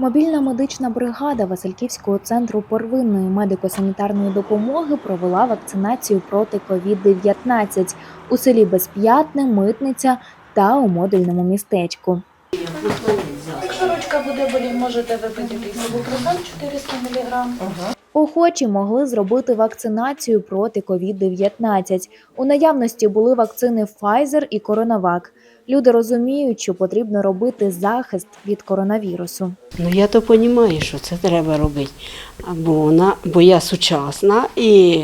Мобільна медична бригада Васильківського центру первинної медико-санітарної допомоги провела вакцинацію проти COVID-19 у селі Безп'ятне, Митниця та у модульному містечку. Якщо ручка буде боліти, можете випити ібупрофен 400 мг. Охочі могли зробити вакцинацію проти COVID-19. У наявності були вакцини Pfizer і CoronaVac. Люди розуміють, що потрібно робити захист від коронавірусу. Ну я то розумію, що це треба робити. Бо, вона, бо я сучасна і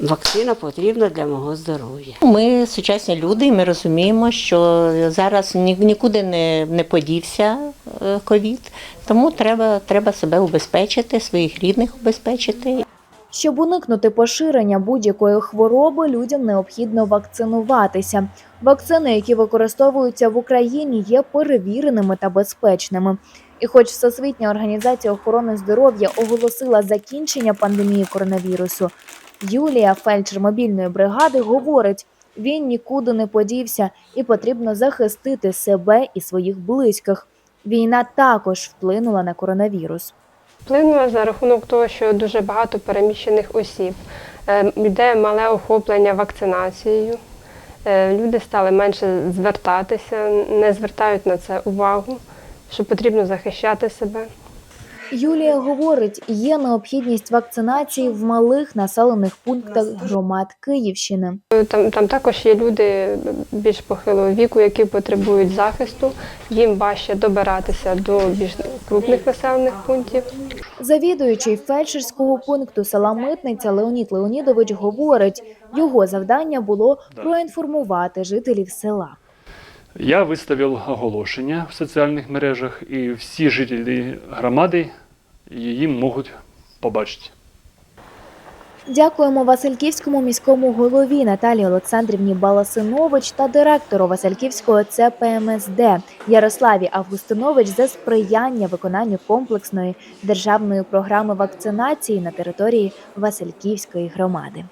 вакцина потрібна для мого здоров'я. Ми сучасні люди, і ми розуміємо, що зараз ні- нікуди не, не подівся е, ковід, тому треба, треба себе убезпечити, своїх рідних убезпечити. Щоб уникнути поширення будь-якої хвороби, людям необхідно вакцинуватися. Вакцини, які використовуються в Україні, є перевіреними та безпечними. І хоч Всесвітня організація охорони здоров'я оголосила закінчення пандемії коронавірусу, Юлія, фельдшер мобільної бригади, говорить: він нікуди не подівся і потрібно захистити себе і своїх близьких. Війна також вплинула на коронавірус. Вплинула за рахунок того, що дуже багато переміщених осіб. Е, Йде мале охоплення вакцинацією. Е, Люди стали менше звертатися, не звертають на це увагу, що потрібно захищати себе. Юлія говорить, є необхідність вакцинації в малих населених пунктах громад Київщини. Там, там також є люди більш похилого віку, які потребують захисту. Їм важче добиратися до більш крупних населених пунктів. Завідуючий фельдшерського пункту села Митниця Леонід Леонідович говорить, його завдання було проінформувати жителів села. Я виставив оголошення в соціальних мережах, і всі жителі громади її можуть побачити. Дякуємо Васильківському міському голові Наталії Олександрівні Баласинович та директору Васильківського ЦПМСД Ярославі Августинович за сприяння виконанню комплексної державної програми вакцинації на території Васильківської громади.